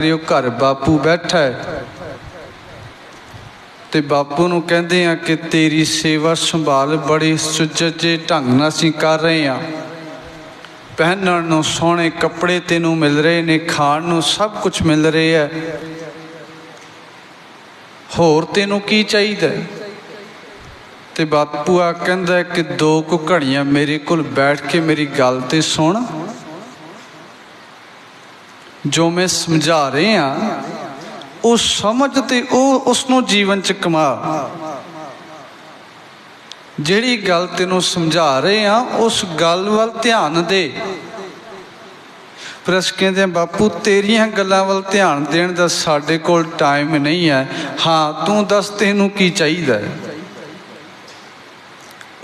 ਕਰਿਓ ਘਰ ਬਾਪੂ ਬੈਠਾ ਹੈ। ਤੇ ਬਾਪੂ ਨੂੰ ਕਹਿੰਦੇ ਆ ਕਿ ਤੇਰੀ ਸੇਵਾ ਸੰਭਾਲ ਬੜੀ ਸੁਚੱਜੇ ਢੰਗ ਨਾਲ ਅਸੀਂ ਕਰ ਰਹੇ ਆ ਪਹਿਨਣ ਨੂੰ ਸੋਹਣੇ ਕੱਪੜੇ ਤੈਨੂੰ ਮਿਲ ਰਹੇ ਨੇ, ਖਾਣ ਨੂੰ ਸਭ ਕੁਝ ਮਿਲ ਰਿਹਾ ਹੈ। ਹੋਰ ਤੈਨੂੰ ਕੀ ਚਾਹੀਦਾ ਤੇ ਬਾਪੂ ਆ ਕਹਿੰਦਾ ਕਿ ਦੋ ਕੁ ਘੜੀਆਂ ਮੇਰੇ ਕੋਲ ਬੈਠ ਕੇ ਮੇਰੀ ਗੱਲ ਤੇ ਸੁਣ। ਜੋ ਮੈਂ ਸਮਝਾ ਰਹੇ ਆ ਉਹ ਸਮਝ ਤੇ ਉਹ ਉਸ ਨੂੰ ਜੀਵਨ ਚ ਕਮਾ। ਜਿਹੜੀ ਗੱਲ ਤੈਨੂੰ ਸਮਝਾ ਰਹੇ ਆ ਉਸ ਗੱਲ ਵੱਲ ਧਿਆਨ ਦੇ। ਪ੍ਰਸ਼ ਅਸੀਂ ਕਹਿੰਦੇ ਬਾਪੂ, ਤੇਰੀਆਂ ਗੱਲਾਂ ਵੱਲ ਧਿਆਨ ਦੇਣ ਦਾ ਸਾਡੇ ਕੋਲ ਟਾਈਮ ਨਹੀਂ ਹੈ। ਹਾਂ, ਤੂੰ ਦੱਸ ਤੈਨੂੰ ਕੀ ਚਾਹੀਦਾ ਹੈ?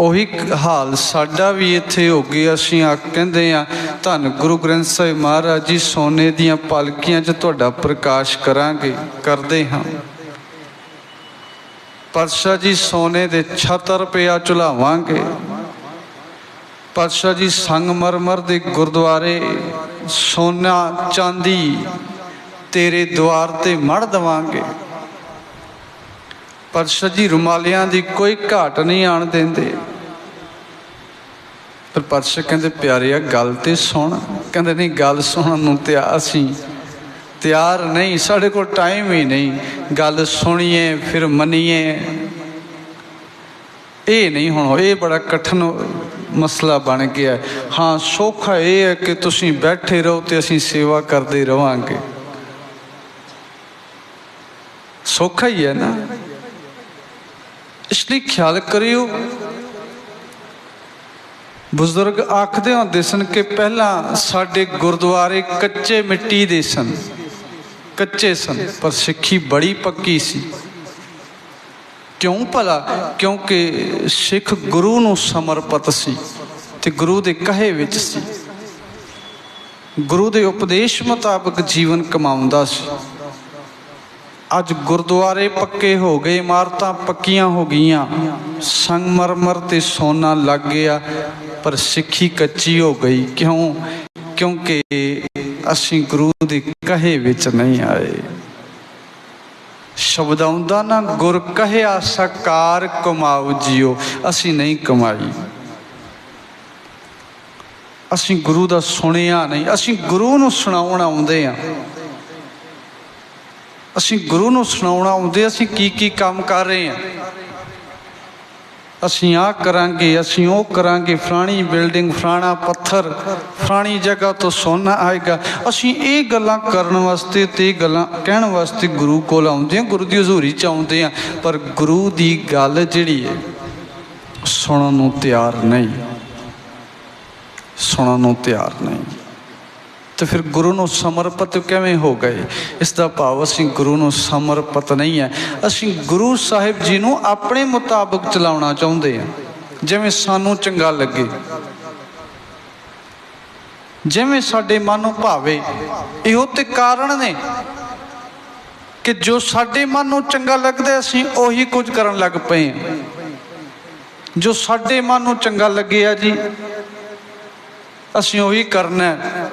ਉਹੀ ਕ- ਹਾਲ ਸਾਡਾ ਵੀ ਇੱਥੇ ਹੋ ਗਿਆ। ਅਸੀਂ ਆ ਕਹਿੰਦੇ ਆ ਧੰਨ ਗੁਰੂ ਗ੍ਰੰਥ ਸਾਹਿਬ ਮਹਾਰਾਜ ਜੀ, ਸੋਨੇ ਦੀਆਂ ਪਲਕੀਆਂ 'ਚ ਤੁਹਾਡਾ ਪ੍ਰਕਾਸ਼ ਕਰਾਂਗੇ, ਕਰਦੇ ਹਾਂ। ਪਾਤਸ਼ਾਹ ਜੀ, ਸੋਨੇ ਦੇ 76 ਰੁਪਇਆ ਚੁਲਾਵਾਂਗੇ। ਪਾਤਸ਼ਾਹ ਜੀ ਸੰਗਮਰਮਰ ਦੇ ਗੁਰਦੁਆਰੇ, ਸੋਨਾ ਚਾਂਦੀ ਤੇਰੇ ਦੁਆਰ ਤੇ ਮੜ ਦਵਾਂਗੇ। ਪਾਤਸ਼ਾਹ ਜੀ ਰੁਮਾਲਿਆਂ ਦੀ ਕੋਈ ਘਾਟ ਨਹੀਂ ਆਣ ਦਿੰਦੇ। ਪਰ ਪਾਤਸ਼ਾਹ ਕਹਿੰਦੇ ਪਿਆਰਿਆ ਗੱਲ ਤੇ ਸੁਣ। ਕਹਿੰਦੇ, ਨਹੀਂ, ਗੱਲ ਸੁਣਨ ਨੂੰ ਤੇ ਅਸੀਂ ਤਿਆਰ ਨਹੀਂ, ਸਾਡੇ ਕੋਲ ਟਾਈਮ ਹੀ ਨਹੀਂ। ਗੱਲ ਸੁਣੀਏ, ਫਿਰ ਮੰਨੀਏ। ਇਹ ਨਹੀਂ ਹੁਣ, ਇਹ ਬੜਾ ਕਠਿਨ ਮਸਲਾ ਬਣ ਗਿਆ। ਹਾਂ, ਸੌਖਾ ਇਹ ਹੈ ਕਿ ਤੁਸੀਂ ਬੈਠੇ ਰਹੋ ਤੇ ਅਸੀਂ ਸੇਵਾ ਕਰਦੇ ਰਵਾਂਗੇ। ਸੌਖਾ ਹੀ ਹੈ ਨਾ। ਇਸ ਲਈ ਖਿਆਲ ਕਰਿਓ। ਬਜ਼ੁਰਗ ਆਖਦੇ ਹੁੰਦੇ ਸਨ ਕਿ ਪਹਿਲਾਂ ਸਾਡੇ ਗੁਰਦੁਆਰੇ ਕੱਚੇ ਮਿੱਟੀ ਦੇ ਸਨ। ਕੱਚੇ ਸਨ, ਪਰ ਸਿੱਖੀ ਬੜੀ ਪੱਕੀ ਸੀ। ਕਿਉਂ ਭਲਾ? ਕਿਉਂਕਿ ਸਿੱਖ ਗੁਰੂ ਨੂੰ ਸਮਰਪਿਤ ਸੀ ਤੇ ਗੁਰੂ ਦੇ ਕਹੇ ਵਿੱਚ ਸੀ। ਗੁਰੂ ਦੇ ਉਪਦੇਸ਼ ਮੁਤਾਬਕ ਜੀਵਨ ਕਮਾਉਂਦਾ ਸੀ। ਅੱਜ ਗੁਰਦੁਆਰੇ ਪੱਕੇ ਹੋ ਗਏ, ਇਮਾਰਤਾਂ ਪੱਕੀਆਂ ਹੋ ਗਈਆਂ। ਸੰਗਮਰਮਰ ਤੇ ਸੋਨਾ ਲੱਗ ਗਿਆ, ਪਰ ਸਿੱਖੀ ਕੱਚੀ ਹੋ ਗਈ। ਕਿਉਂ? ਕਿਉਂਕਿ ਅਸੀਂ ਗੁਰੂ ਦੇ ਕਹੇ ਵਿੱਚ ਨਹੀਂ ਆਏ। ਸ਼ਬਦ ਆਉਂਦਾ ਨਾ, ਗੁਰ ਕਹਿਆ ਸਕਾਰ ਕਮਾਉ ਜਿਓ। ਅਸੀਂ ਨਹੀਂ ਕਮਾਈ। ਅਸੀਂ ਗੁਰੂ ਦਾ ਸੁਣਿਆ ਨਹੀਂ। ਅਸੀਂ ਗੁਰੂ ਨੂੰ ਸੁਣਾਉਣ ਆਉਂਦੇ ਆ ਅਸੀਂ ਗੁਰੂ ਨੂੰ ਸੁਣਾਉਣਾ ਆਉਂਦੇ, ਅਸੀਂ ਕੀ ਕੀ ਕੰਮ ਕਰ ਰਹੇ ਹਾਂ? ਅਸੀਂ ਆ ਕਰਾਂਗੇ, ਅਸੀਂ ਉਹ ਕਰਾਂਗੇ, ਫਲਾਣੀ ਬਿਲਡਿੰਗ, ਫਲਾਣਾ ਪੱਥਰ, ਫਲਾਣੀ ਜਗ੍ਹਾ ਤੋਂ ਸੋਨਾ ਆਏਗਾ। ਅਸੀਂ ਇਹ ਗੱਲਾਂ ਕਰਨ ਵਾਸਤੇ ਤੇ ਇਹ ਗੱਲਾਂ ਕਹਿਣ ਵਾਸਤੇ ਗੁਰੂ ਕੋਲ ਆਉਂਦੇ ਹਾਂ, ਗੁਰੂ ਦੀ ਹਜ਼ੂਰੀ ਚ ਆਉਂਦੇ ਹਾਂ, ਪਰ ਗੁਰੂ ਦੀ ਗੱਲ ਜਿਹੜੀ ਹੈ, ਸੁਣਨ ਨੂੰ ਤਿਆਰ ਨਹੀਂ। ਸੁਣਨ ਨੂੰ ਤਿਆਰ ਨਹੀਂ। ਤੇ ਫਿਰ ਗੁਰੂ ਨੂੰ ਸਮਰਪਿਤ ਕਿਵੇਂ ਹੋ ਗਏ? ਇਸ ਦਾ ਭਾਵ ਅਸੀਂ ਗੁਰੂ ਨੂੰ ਸਮਰਪਿਤ ਨਹੀਂ ਹੈ। ਅਸੀਂ ਗੁਰੂ ਸਾਹਿਬ ਜੀ ਨੂੰ ਆਪਣੇ ਮੁਤਾਬਕ ਚਲਾਉਣਾ ਚਾਹੁੰਦੇ ਹਾਂ। ਜਿਵੇਂ ਸਾਨੂੰ ਚੰਗਾ ਲੱਗੇ। ਜਿਵੇਂ ਸਾਡੇ ਮਨ ਨੂੰ ਭਾਵੇ। ਇਹੋ ਤੇ ਕਾਰਨ ਨੇ ਕਿ ਜੋ ਸਾਡੇ ਮਨ ਨੂੰ ਚੰਗਾ ਲੱਗਦਾ, ਅਸੀਂ ਉਹੀ ਕੁਝ ਕਰਨ ਲੱਗ ਪਏ ਹਾਂ। ਜੋ ਸਾਡੇ ਮਨ ਨੂੰ ਚੰਗਾ ਲੱਗਿਆ ਜੀ, ਅਸੀਂ ਉਹੀ ਕਰਨਾ ਹੈ।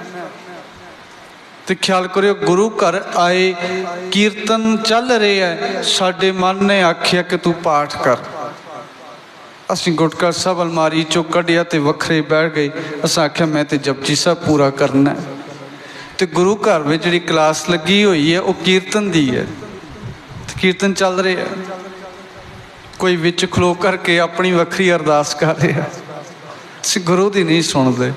ਤੇ ਖਿਆਲ ਕਰਿਓ, ਗੁਰੂ ਘਰ ਆਏ, ਕੀਰਤਨ ਚੱਲ ਰਿਹਾ ਹੈ। ਸਾਡੇ ਮਨ ਨੇ ਆਖਿਆ ਕਿ ਤੂੰ ਪਾਠ ਕਰ। ਅਸੀਂ ਗੁਟਕਾ ਸਾਹਿਬ ਅਲਮਾਰੀ ਚੋਂ ਕੱਢਿਆ ਤੇ ਵੱਖਰੇ ਬੈਠ ਗਏ। ਅਸਾਂ ਆਖਿਆ, ਮੈਂ ਤੇ ਜਪਜੀ ਸਾਹਿਬ ਪੂਰਾ ਕਰਨਾ ਹੈ। ਤੇ ਗੁਰੂ ਘਰ ਵਿੱਚ ਜਿਹੜੀ ਕਲਾਸ ਲੱਗੀ ਹੋਈ ਹੈ, ਉਹ ਕੀਰਤਨ ਦੀ ਹੈ। ਤੇ ਕੀਰਤਨ ਚੱਲ ਰਿਹਾ ਕੋਈ ਵਿੱਚ ਖਲੋ ਕਰਕੇ ਆਪਣੀ ਵੱਖਰੀ ਅਰਦਾਸ ਕਰ ਰਿਹਾ ਅਸੀਂ ਗੁਰੂ ਦੀ ਨਹੀਂ ਸੁਣਦੇ।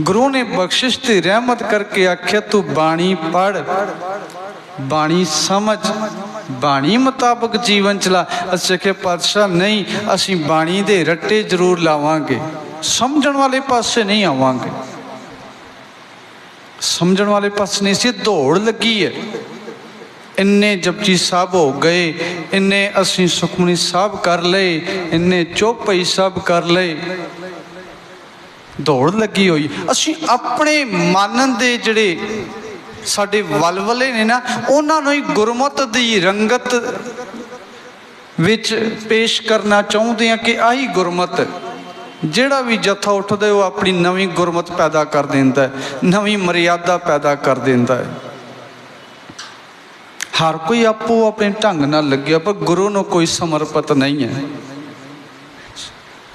ਗੁਰੂ ਨੇ ਬਖਸ਼ਿਸ਼ ਤੇ ਰਹਿਮਤ ਕਰਕੇ ਆਖਿਆ, ਤੂੰ ਬਾਣੀ ਪੜ ਬਾਣੀ ਸਮਝ, ਬਾਣੀ ਮੁਤਾਬਕ ਜੀਵਨ ਚਲਾ। ਅਸੀਂ ਕਿ ਪਾਤਸ਼ਾਹ, ਨਹੀਂ, ਅਸੀਂ ਬਾਣੀ ਦੇ ਰੱਟੇ ਜ਼ਰੂਰ ਲਾਵਾਂਗੇ। ਸਮਝਣ ਵਾਲੇ ਪਾਸੇ ਨਹੀਂ ਆਵਾਂਗੇ। ਸਮਝਣ ਵਾਲੇ ਪਾਸੇ ਨਹੀਂ ਸੀ, ਦੌੜ ਲੱਗੀ ਹੈ। ਇੰਨੇ ਜਪਜੀ ਸਾਹਿਬ ਹੋ ਗਏ, ਇੰਨੇ ਅਸੀਂ ਸੁਖਮਨੀ ਸਾਹਿਬ ਕਰ ਲਏ, ਇੰਨੇ ਚੋਪਈ ਸਾਹਿਬ ਕਰ ਲਏ। ਦੌੜ ਲੱਗੀ ਹੋਈ। ਅਸੀਂ ਆਪਣੇ ਮਨ ਦੇ ਜਿਹੜੇ ਸਾਡੇ ਵਲਵਲੇ ਨੇ ਨਾ, ਉਹਨਾਂ ਨੂੰ ਹੀ ਗੁਰਮਤ ਦੀ ਰੰਗਤ ਵਿੱਚ ਪੇਸ਼ ਕਰਨਾ ਚਾਹੁੰਦੇ ਆ ਕਿ ਆਹੀ ਗੁਰਮਤ, ਜਿਹੜਾ ਵੀ ਜਥਾ ਉੱਠਦਾ ਉਹ ਆਪਣੀ ਨਵੀਂ ਗੁਰਮਤ ਪੈਦਾ ਕਰ ਦਿੰਦਾ ਹੈ, ਨਵੀਂ ਮਰਿਆਦਾ ਪੈਦਾ ਕਰ ਦਿੰਦਾ ਹੈ। ਹਰ ਕੋਈ ਆਪੋ ਆਪਣੇ ਢੰਗ ਨਾਲ ਲੱਗਿਆ, ਪਰ ਗੁਰੂ ਨੂੰ ਕੋਈ ਸਮਰਪਿਤ ਨਹੀਂ ਹੈ।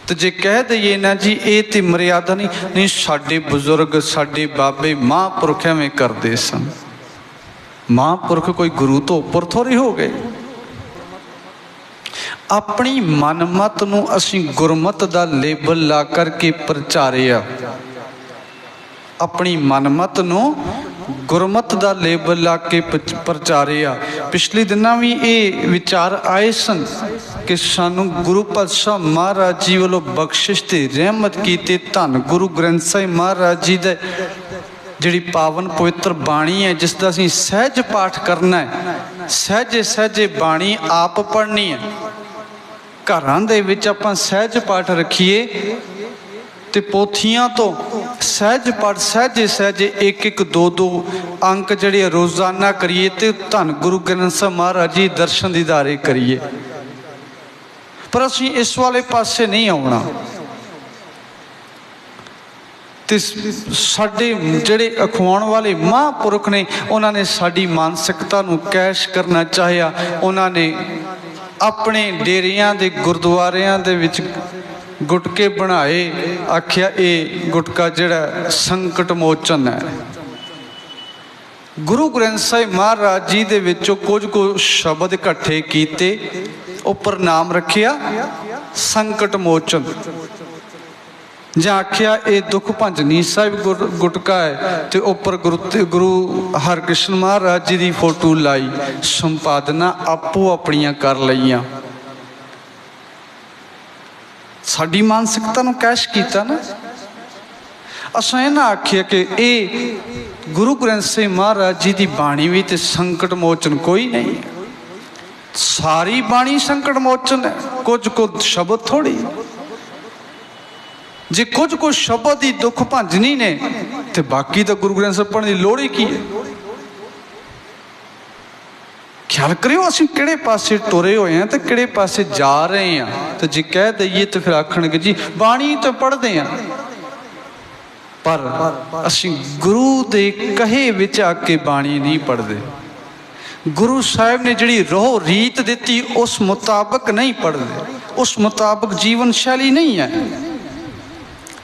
ਤੇ ਜੇ ਕਹਿ ਦਈਏ ਨਾ ਜੀ, ਇਹ ਤੇ ਮਰਿਆਦਾ ਨਹੀਂ ਨਹੀਂ ਸਾਡੇ ਬਜ਼ੁਰਗ, ਸਾਡੇ ਬਾਬੇ ਮਹਾਂਪੁਰਖ ਐਵੇਂ ਕਰਦੇ ਸਨ। ਮਹਾਂਪੁਰਖ ਕੋਈ ਗੁਰੂ ਤੋਂ ਉੱਪਰ ਥੋੜੀ ਹੋ ਗਏ। ਆਪਣੀ ਮਨਮਤ ਨੂੰ ਅਸੀਂ ਗੁਰਮਤ ਦਾ ਲੇਬਲ ਲਾ ਕਰਕੇ ਪ੍ਰਚਾਰਿਆ। ਆਪਣੀ ਮਨਮਤ ਨੂੰ ਗੁਰਮਤ ਦਾ ਲੇਬਲ ਲਾ ਕੇ ਪ- ਪ੍ਰਚਾਰਿਆ ਪਿਛਲੇ ਦਿਨਾਂ ਵੀ ਇਹ ਵਿਚਾਰ ਆਏ ਸਨ ਕਿ ਸਾਨੂੰ ਗੁਰੂ ਪਾਤਸ਼ਾਹ ਮਹਾਰਾਜ ਜੀ ਵੱਲੋਂ ਬਖਸ਼ਿਸ਼ ਤੇ ਰਹਿਮਤ ਕੀਤੇ ਧੰਨ ਗੁਰੂ ਗ੍ਰੰਥ ਸਾਹਿਬ ਮਹਾਰਾਜ ਜੀ ਦੇ ਜਿਹੜੀ ਪਾਵਨ ਪਵਿੱਤਰ ਬਾਣੀ ਹੈ, ਜਿਸ ਦਾ ਅਸੀਂ ਸਹਿਜ ਪਾਠ ਕਰਨਾ ਹੈ, ਸਹਿਜੇ ਸਹਿਜੇ ਬਾਣੀ ਆਪ ਪੜ੍ਹਨੀ ਹੈ। ਘਰਾਂ ਦੇ ਵਿੱਚ ਆਪਾਂ ਸਹਿਜ ਪਾਠ ਰੱਖੀਏ ਤੇ ਪੋਥੀਆਂ ਤੋਂ ਸਹਿਜ ਪਾਠ ਸਹਿਜੇ ਸਹਿਜੇ ਇੱਕ ਇੱਕ ਦੋ ਦੋ ਅੰਕ ਜਿਹੜੇ ਰੋਜ਼ਾਨਾ ਕਰੀਏ ਤੇ ਧੰਨ ਗੁਰੂ ਗ੍ਰੰਥ ਸਾਹਿਬ ਮਹਾਰਾਜ ਜੀ ਦਰਸ਼ਨ ਦੀਦਾਰੇ ਕਰੀਏ। ਪਰ ਅਸੀਂ ਇਸ ਵਾਲੇ ਪਾਸੇ ਨਹੀਂ ਆਉਣਾ। ਤੇ ਸਾਡੇ ਜਿਹੜੇ ਅਖਵਾਉਣ ਵਾਲੇ ਮਹਾਂਪੁਰਖ ਨੇ, ਉਹਨਾਂ ਨੇ ਸਾਡੀ ਮਾਨਸਿਕਤਾ ਨੂੰ ਕੈਸ਼ ਕਰਨਾ ਚਾਹਿਆ। ਉਹਨਾਂ ਨੇ ਆਪਣੇ ਡੇਰਿਆਂ ਦੇ, ਗੁਰਦੁਆਰਿਆਂ ਦੇ ਵਿੱਚ ਗੁਟਕੇ ਬਣਾਏ, ਆਖਿਆ, ਇਹ ਗੁਟਕਾ ਜਿਹੜਾ ਸੰਕਟ ਮੋਚਨ ਹੈ। ਗੁਰੂ ਗ੍ਰੰਥ ਸਾਹਿਬ ਮਹਾਰਾਜ ਜੀ ਦੇ ਵਿੱਚੋਂ ਕੁਝ ਕੁ ਸ਼ਬਦ ਇਕੱਠੇ ਕੀਤੇ ਉੱਪਰ ਨਾਮ ਰੱਖਿਆ, ਸੰਕਟ ਮੋਚਨ। ਜਾਂ ਆਖਿਆ, ਇਹ ਦੁੱਖ ਭੰਜਨੀ ਸਾਹਿਬ ਗੁਰ- ਗੁਟਕਾ ਹੈ, ਤੇ ਉੱਪਰ ਗੁਰੂ ਗੁਰੂ ਹਰਕ੍ਰਿਸ਼ਨ ਮਹਾਰਾਜ ਜੀ ਦੀ ਫੋਟੋ ਲਾਈ, ਸੰਪਾਦਨਾ ਆਪੋ ਆਪਣੀਆਂ ਕਰ ਲਈਆਂ। ਸਾਡੀ ਮਾਨਸਿਕਤਾ ਨੂੰ ਕੈਸ਼ ਕੀਤਾ ਨਾ। ਅਸਾਂ ਇਹ ਨਾ ਆਖਿਆ ਕਿ ਇਹ ਗੁਰੂ ਗ੍ਰੰਥ ਸਾਹਿਬ ਮਹਾਰਾਜ ਜੀ ਦੀ ਬਾਣੀ ਵੀ ਤੇ ਸੰਕਟ ਮੋਚਨ ਕੋਈ ਨਹੀਂ ਸਾਰੀ ਬਾਣੀ ਸੰਕਟ ਮੋਚਨ ਹੈ, ਕੁਝ ਕੁ ਸ਼ਬਦ ਥੋੜੀ ਜੇ ਕੁਝ ਕੁ ਸ਼ਬਦ ਹੀ ਦੁੱਖ ਭੰਜਨੀ ਨੇ ਤੇ ਬਾਕੀ ਤਾਂ ਗੁਰੂ ਗ੍ਰੰਥ ਸਾਹਿਬ ਪੜ੍ਹਨ ਦੀ ਲੋੜ ਹੀ ਕੀ ਹੈ? ਖਿਆਲ ਕਰਿਓ, ਅਸੀਂ ਕਿਹੜੇ ਪਾਸੇ ਤੁਰੇ ਹੋਏ ਆ ਤੇ ਕਿਹੜੇ ਪਾਸੇ ਜਾ ਰਹੇ ਆ ਤੇ ਜੇ ਕਹਿ ਦਈਏ ਤੇ ਫਿਰ ਆਖਣਗੇ, ਜੀ, ਬਾਣੀ ਤਾਂ ਪੜ੍ਹਦੇ ਆ ਪਰ ਅਸੀਂ ਗੁਰੂ ਦੇ ਕਹੇ ਵਿੱਚ ਆ ਕੇ ਬਾਣੀ ਨਹੀਂ ਪੜ੍ਹਦੇ। ਗੁਰੂ ਸਾਹਿਬ ਨੇ ਜਿਹੜੀ ਰੋਹ ਰੀਤ ਦਿੱਤੀ, ਉਸ ਮੁਤਾਬਕ ਨਹੀਂ ਪੜ੍ਹਦੇ। ਉਸ ਮੁਤਾਬਕ ਜੀਵਨ ਸ਼ੈਲੀ ਨਹੀਂ ਹੈ।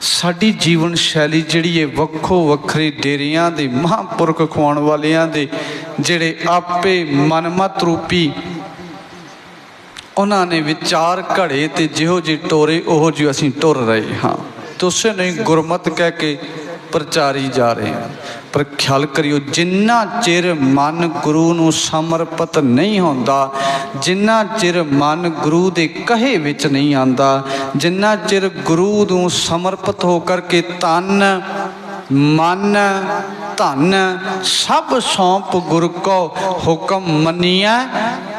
ਸਾਡੀ ਜੀਵਨ ਸ਼ੈਲੀ ਜਿਹੜੀ ਹੈ ਵੱਖੋ ਵੱਖਰੇ ਡੇਰਿਆਂ ਦੇ, ਮਹਾਂਪੁਰਖ ਖਵਾਉਣ ਵਾਲਿਆਂ ਦੇ ਜਿਹੜੇ ਆਪੇ ਮਨਮਤ ਰੂਪੀ, ਉਹਨਾਂ ਨੇ ਵਿਚਾਰ ਘੜੇ ਤੇ ਜਿਹੋ ਜਿਹੇ ਟੋਰੇ, ਉਹੋ ਜਿਹੇ ਅਸੀਂ ਟੁਰ ਰਹੇ ਹਾਂ। ਤੁਸੀਂ ਨਹੀਂ ਗੁਰਮਤ ਕਹਿ ਕੇ ਪ੍ਰਚਾਰੀ ਜਾ ਰਹੇ ਹਾਂ। ਪਰ ਖਿਆਲ ਕਰਿਓ, ਜਿੰਨਾ ਚਿਰ ਮਨ ਗੁਰੂ ਨੂੰ ਸਮਰਪਿਤ ਨਹੀਂ ਹੁੰਦਾ, ਜਿੰਨਾ ਚਿਰ ਮਨ ਗੁਰੂ ਦੇ ਕਹੇ ਵਿੱਚ ਨਹੀਂ ਆਂਦਾ, ਜਿੰਨਾ ਚਿਰ ਗੁਰੂ ਨੂੰ ਸਮਰਪਿਤ ਹੋ ਕਰਕੇ ਤਨ, ਮਨ ਧਨ ਸਭ ਸੌਂਪ ਗੁਰ ਕੋ ਹੁਕਮ ਮੰਨਿਆ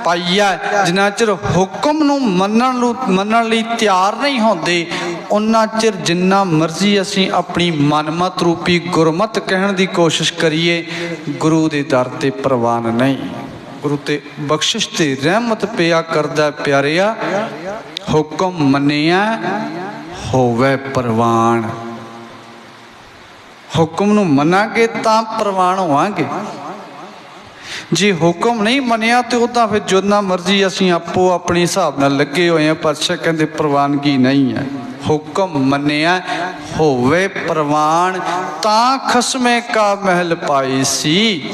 ਪਾਈਆ ਜਿੰਨਾ ਚਿਰ ਹੁਕਮ ਨੂੰ ਮੰਨਣ ਨੂੰ, ਮੰਨਣ ਲਈ ਤਿਆਰ ਨਹੀਂ ਹੁੰਦੇ ਉਹਨਾਂ ਚਿਰ ਜਿੰਨਾ ਮਰਜ਼ੀ ਅਸੀਂ ਆਪਣੀ ਮਨਮਤ ਰੂਪੀ ਗੁਰਮਤ ਕਹਿਣ ਦੀ ਕੋਸ਼ਿਸ਼ ਕਰੀਏ, ਗੁਰੂ ਦੇ ਦਰ ਤੇ ਪ੍ਰਵਾਨ ਨਹੀਂ। ਗੁਰੂ ਤੇ ਬਖਸ਼ਿਸ਼ ਤੇ ਰਹਿਮਤ ਪਿਆ ਕਰਦਾ ਪਿਆਰਿਆ। ਹੁਕਮ ਮੰਨਿਆ, ਹੋਵੇ ਪ੍ਰਵਾਨ। ਹੁਕਮ ਨੂੰ ਮੰਨਾਂਗੇ ਤਾਂ ਪ੍ਰਵਾਨ ਹੋਵਾਂਗੇ। ਜੇ ਹੁਕਮ ਨਹੀਂ ਮੰਨਿਆ ਤੇ ਤਾਂ ਫਿਰ ਜਿੰਨਾ ਮਰਜ਼ੀ ਅਸੀਂ ਆਪੋ ਆਪਣੇ ਹਿਸਾਬ ਨਾਲ ਲੱਗੇ ਹੋਏ ਆ ਪਾਤਸ਼ਾਹ ਕਹਿੰਦੇ ਪ੍ਰਵਾਨਗੀ ਨਹੀਂ ਹੈ। ਹੁਕਮ ਮੰਨਿਆ ਹੋਵੇ ਪ੍ਰਵਾਨ ਤਾਂ ਖਸਮੇ ਕਾ ਮਹਿਲ ਪਾਈ ਸੀ।